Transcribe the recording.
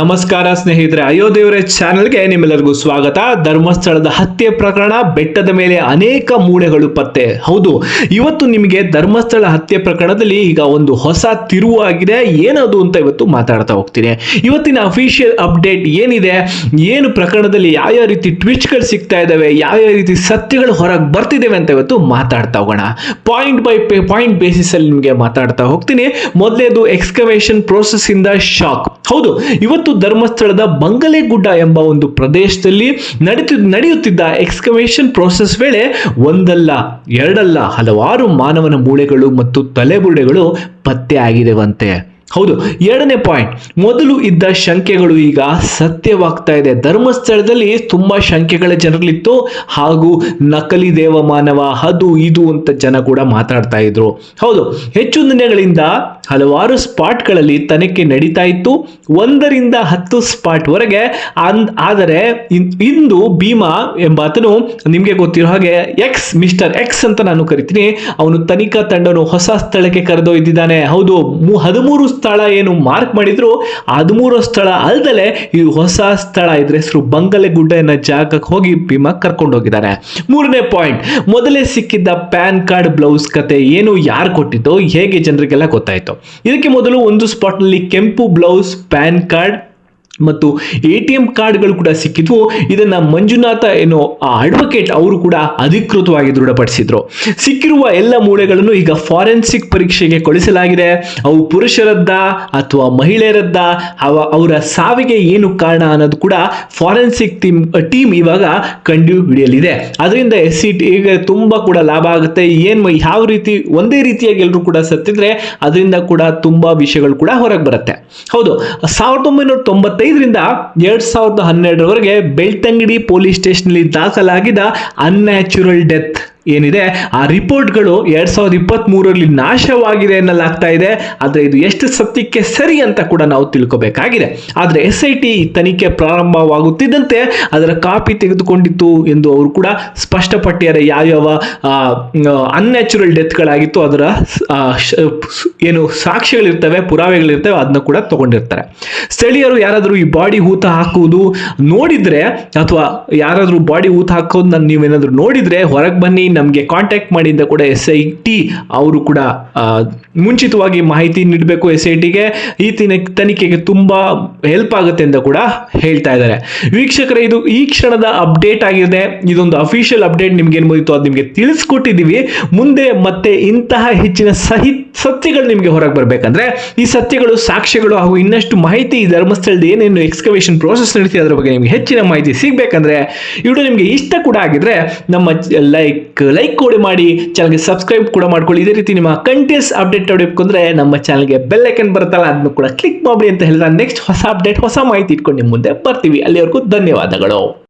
ನಮಸ್ಕಾರ ಸ್ನೇಹಿತರೆ ಅಯೋಧ್ಯೆಯವರ ಚಾನೆಲ್ಗೆ ನಿಮ್ಮೆಲ್ಲರಿಗೂ ಸ್ವಾಗತ. ಧರ್ಮಸ್ಥಳದ ಹತ್ಯೆ ಪ್ರಕರಣ, ಬೆಟ್ಟದ ಮೇಲೆ ಅನೇಕ ಮೂಳೆಗಳು ಪತ್ತೆ. ಹೌದು, ಇವತ್ತು ನಿಮಗೆ ಧರ್ಮಸ್ಥಳ ಹತ್ಯೆ ಪ್ರಕರಣದಲ್ಲಿ ಈಗ ಒಂದು ಹೊಸ ತಿರುವು ಆಗಿದೆ. ಏನದು ಅಂತ ಇವತ್ತು ಮಾತಾಡ್ತಾ ಹೋಗ್ತೀನಿ. ಇವತ್ತಿನ ಅಫಿಷಿಯಲ್ ಅಪ್ಡೇಟ್ ಏನಿದೆ? ಏನು ಪ್ರಕರಣದಲ್ಲಿ ಯಾವ ರೀತಿ ಟ್ವಿಸ್ಟ್ಗಳು ಸಿಗ್ತಾ ಇದ್ದಾವೆ ಯಾವ ರೀತಿ ಸತ್ಯಗಳು ಹೊರಗೆ ಬರ್ತಿದ್ದೇವೆ ಅಂತ ಇವತ್ತು ಮಾತಾಡ್ತಾ ಹೋಗೋಣ. ಪಾಯಿಂಟ್ ಬೈ ಪಾಯಿಂಟ್ ಬೇಸಿಸ್ ಅಲ್ಲಿ ನಿಮಗೆ ಮಾತಾಡ್ತಾ ಹೋಗ್ತೀನಿ. ಮೊದಲೇದು ಎಕ್ಸ್ಕವೇಷನ್ ಪ್ರೋಸೆಸ್ ಇಂದ ಶಾಕ್ ಹೌದು, ಇವತ್ತು ಧರ್ಮಸ್ಥಳದ ಬಂಗಲೆ ಗುಡ್ಡ ಎಂಬ ಒಂದು ಪ್ರದೇಶದಲ್ಲಿ ನಡೀತಿ, ನಡೆಯುತ್ತಿದ್ದ ಎಕ್ಸ್ಕವೇಷನ್ ಪ್ರೋಸೆಸ್ ವೇಳೆ ಒಂದಲ್ಲ, ಎರಡಲ್ಲ ಹಲವಾರು ಮಾನವನ ಮೂಳೆಗಳು ಮತ್ತು ತಲೆಬುರುಡೆಗಳು ಪತ್ತೆ ಆಗಿದೆವಂತೆ. ಹೌದು, ಎರಡನೇ ಪಾಯಿಂಟ್, ಮೊದಲು ಇದ್ದ ಶಂಕೆಗಳು ಈಗ ಸತ್ಯವಾಗ್ತಾ ಇದೆ. ಧರ್ಮಸ್ಥಳದಲ್ಲಿ ತುಂಬಾ ಶಂಕೆಗಳ ಜನರಲ್ಲಿತ್ತು ಹಾಗೂ ನಕಲಿ ದೇವಮಾನವ ಅದು ಇದು ಅಂತ ಜನ ಕೂಡ ಮಾತಾಡ್ತಾ ಇದ್ರು. ಹೌದು, ಹೆಚ್ಚು ದಿನಗಳಿಂದ ಹಲವಾರು ಸ್ಪಾಟ್ಗಳಲ್ಲಿ ತನಿಖೆ ನಡೀತಾ ಇತ್ತು. ಒಂದರಿಂದ ಹತ್ತು ಸ್ಪಾಟ್ ವರೆಗೆ. ಅನ್- ಆದರೆ ಇಂದು ಭೀಮಾ ಎಂಬಾತನು ನಿಮಗೆ ಗೊತ್ತಿರೋ ಹಾಗೆ ಎಕ್ಸ್, ಮಿಸ್ಟರ್ ಎಕ್ಸ್ ಅಂತ ನಾನು ಕರಿತೀನಿ. ಅವನು ತನಿಖಾ ತಂಡವನ್ನು ಹೊಸ ಸ್ಥಳಕ್ಕೆ ಕರೆದೊಯ್ದಿದ್ದಾನೆ ಹೌದು ಹದಿಮೂರು ಸ್ಥಳ ಏನು ಮಾರ್ಕ್ ಮಾಡಿದ್ರು. ಹದಿಮೂರು ಸ್ಥಳ ಅಲ್ದಲೆ ಈ ಹೊಸ ಸ್ಥಳ ಇದ್ರ ಹೆಸರು ಬಂಗಲೆಗುಡ್ಡ ಅನ್ನೋ ಜಾಗಕ್ಕೆ ಹೋಗಿ ಭೀಮಾ ಕರ್ಕೊಂಡು ಹೋಗಿದ್ದಾರೆ ಮೂರನೇ ಪಾಯಿಂಟ್, ಮೊದಲೇ ಸಿಕ್ಕಿದ್ದ ಪ್ಯಾನ್ ಕಾರ್ಡ್ ಬ್ಲೌಸ್ ಕತೆ ಏನು ಯಾರು ಕೊಟ್ಟಿದ್ದು, ಹೇಗೆ ಜನರಿಗೆಲ್ಲ ಗೊತ್ತಾಯ್ತು. ಇದಕ್ಕೆ ಮೊದಲು ಒಂದು ಸ್ಪಾಟ್ನಲ್ಲಿ ಕೆಂಪು ಬ್ಲೌಸ್ ಪ್ಯಾನ್ ಕಾರ್ಡ್ ಮತ್ತು ಎ ಟಿ ಎಂ ಕಾರ್ಡ್ಗಳು ಕೂಡ ಸಿಕ್ಕಿದ್ವು. ಇದನ್ನ ಮಂಜುನಾಥ ಏನೋ ಆ ಅಡ್ವೊಕೇಟ್ ಅವರು ಕೂಡ ಅಧಿಕೃತವಾಗಿ ದೃಢಪಡಿಸಿದ್ರು. ಸಿಕ್ಕಿರುವ ಎಲ್ಲ ಮೂಳೆಗಳನ್ನು ಈಗ ಫಾರೆನ್ಸಿಕ್ ಪರೀಕ್ಷೆಗೆ ಕಳಿಸಲಾಗಿದೆ ಅವು ಪುರುಷರದ್ದ ಅಥವಾ ಮಹಿಳೆಯರದ್ದ, ಅವ- ಅವರ ಸಾವಿಗೆ ಏನು ಕಾರಣ ಅನ್ನೋದು ಕೂಡ ಫಾರೆನ್ಸಿಕ್ ಟೀಮ್ ಟೀಮ್ ಇವಾಗ ಕಂಡು ಹಿಡಿಯಲಿದೆ ಅದರಿಂದ ಎಸ್ ಸಿ ಈಗ ತುಂಬಾ ಕೂಡ ಲಾಭ ಆಗುತ್ತೆ. ಏನು ಯಾವ ರೀತಿ, ಒಂದೇ ರೀತಿಯಾಗಿ ಎಲ್ಲರೂ ಕೂಡ ಸತ್ತಿದ್ರೆ ಅದರಿಂದ ಕೂಡ ತುಂಬಾ ವಿಷಯಗಳು ಕೂಡ ಹೊರಗೆ ಬರುತ್ತೆ. ಹೌದು, ಸಾವಿರದ ಒಂಬೈನೂರ ತೊಂಬತ್ತೈದರಿಂದ ಎರಡ್ ಸಾವಿರದ ಹನ್ನೆರಡರವರೆಗೆ ಬೆಳ್ತಂಗಡಿ ಪೊಲೀಸ್ ಸ್ಟೇಷನ್ಲಿ ದಾಖಲಾಗಿದ್ದ ಅನ್ಯಾಚುರಲ್ ಡೆತ್ ಏನಿದೆ? ಆ ರಿಪೋರ್ಟ್ಗಳು ಎರಡ್ ಸಾವಿರದ ಇಪ್ಪತ್ತ್ ಮೂರರಲ್ಲಿ ನಾಶವಾಗಿದೆ ಎನ್ನಲಾಗ್ತಾ ಇದೆ. ಆದರೆ ಇದು ಎಷ್ಟು ಸತ್ಯಕ್ಕೆ ಸರಿ ಅಂತ ಕೂಡ ನಾವು ತಿಳ್ಕೊಬೇಕಾಗಿದೆ. ಆದರೆ ಎಸ್ ಐ ಟಿ ತನಿಖೆ ಪ್ರಾರಂಭವಾಗುತ್ತಿದ್ದಂತೆ ಅದರ ಕಾಪಿ ತೆಗೆದುಕೊಂಡಿತ್ತು ಎಂದು ಅವರು ಕೂಡ ಸ್ಪಷ್ಟಪಟ್ಟಿದ್ದಾರೆ. ಯಾವ್ಯಾವ ಅನ್ಯಾಚುರಲ್ ಡೆತ್ಗಳಾಗಿತ್ತು ಅದರ ಏನು ಸಾಕ್ಷಿಗಳಿರ್ತವೆ ಪುರಾವೆಗಳಿರ್ತವೆ ಅದನ್ನ ಕೂಡ ತಗೊಂಡಿರ್ತಾರೆ. ಸ್ಥಳೀಯರು ಯಾರಾದರೂ ಈ ಬಾಡಿ ಹೂತ ಹಾಕುವುದು ನೋಡಿದ್ರೆ, ಅಥವಾ ಯಾರಾದರೂ ಬಾಡಿ ಹೂತ ಹಾಕೋದನ್ನ ನೀವೇನಾದರೂ ನೋಡಿದ್ರೆ, ಹೊರಗೆ ಬನ್ನಿ ನಮಗೆ ಕಾಂಟ್ಯಾಕ್ಟ್ ಮಾಡಿದ್ದ ಕೂಡ ಎಸ್ ಐ ಟಿ ಅವರು ಕೂಡ ಮುಂಚಿತವಾಗಿ ಮಾಹಿತಿ ನೀಡಬೇಕು ಎಸ್ ಐ ಟಿಗೆ ಈ ತಿನ- ತನಿಖೆಗೆ ತುಂಬ ಹೆಲ್ಪ್ ಆಗುತ್ತೆ ಅಂತ ಕೂಡ ಹೇಳ್ತಾ ಇದ್ದಾರೆ. ವೀಕ್ಷಕರೇ, ಇದು ಈ ಕ್ಷಣದ ಅಪ್ಡೇಟ್ ಆಗಿದೆ. ಇದೊಂದು ಅಫಿಷಿಯಲ್ ಅಪ್ಡೇಟ್ ನಿಮ್ಗೆ ಏನು ಬಂದಿತ್ತು ಅದು ನಿಮಗೆ ತಿಳಿಸ್ಕೊಟ್ಟಿದ್ದೀವಿ ಮುಂದೆ ಮತ್ತೆ ಇಂತಹ ಹೆಚ್ಚಿನ ಸಹಿ, ಸತ್ಯಗಳು ನಿಮಗೆ ಹೊರಗೆ ಬರಬೇಕಂದ್ರೆ, ಈ ಸತ್ಯಗಳು, ಸಾಕ್ಷ್ಯಗಳು ಹಾಗೂ ಇನ್ನಷ್ಟು ಮಾಹಿತಿ ಧರ್ಮಸ್ಥಳದ ಏನೇನು ಎಕ್ಸ್ಕವೇಷನ್ ಪ್ರೋಸೆಸ್ ನಡೀತಿದೆ ಅದರ ಬಗ್ಗೆ ನಿಮಗೆ ಹೆಚ್ಚಿನ ಮಾಹಿತಿ ಸಿಗಬೇಕಂದ್ರೆ ವಿಡಿಯೋ ನಿಮಗೆ ಇಷ್ಟ ಕೂಡ ಆಗಿದ್ರೆ ನಮ್ಮ ಲೈಕ್ ಲೈಕ್ ಕೂಡ ಮಾಡಿ ಚಾನಲ್ಗೆ ಸಬ್ಸ್ಕ್ರೈಬ್ ಕೂಡ ಮಾಡ್ಕೊಳ್ಳಿ. ಇದೇ ರೀತಿ ನಿಮ್ಮ ಕಂಟಿನ್ಯೂಸ್ ಅಪ್ಡೇಟ್ ನೋಡಬೇಕು ಅಂದ್ರೆ ನಮ್ಮ ಚಾನಲ್ಗೆ ಬೆಲ್ ಐಕನ್ ಬರುತ್ತಲ್ಲ ಅದನ್ನು ಕೂಡ ಕ್ಲಿಕ್ ಮಾಡಿ ಅಂತ ಹೇಳಿದ್ರೆ ನೆಕ್ಸ್ಟ್ ಹೊಸ ಅಪ್ಡೇಟ್ ಹೊಸ ಮಾಹಿತಿ ಇಟ್ಕೊಂಡು ನಿಮ್ಮ ಮುಂದೆ ಬರ್ತೀವಿ. ಅಲ್ಲಿವರೆಗೂ ಧನ್ಯವಾದಗಳು.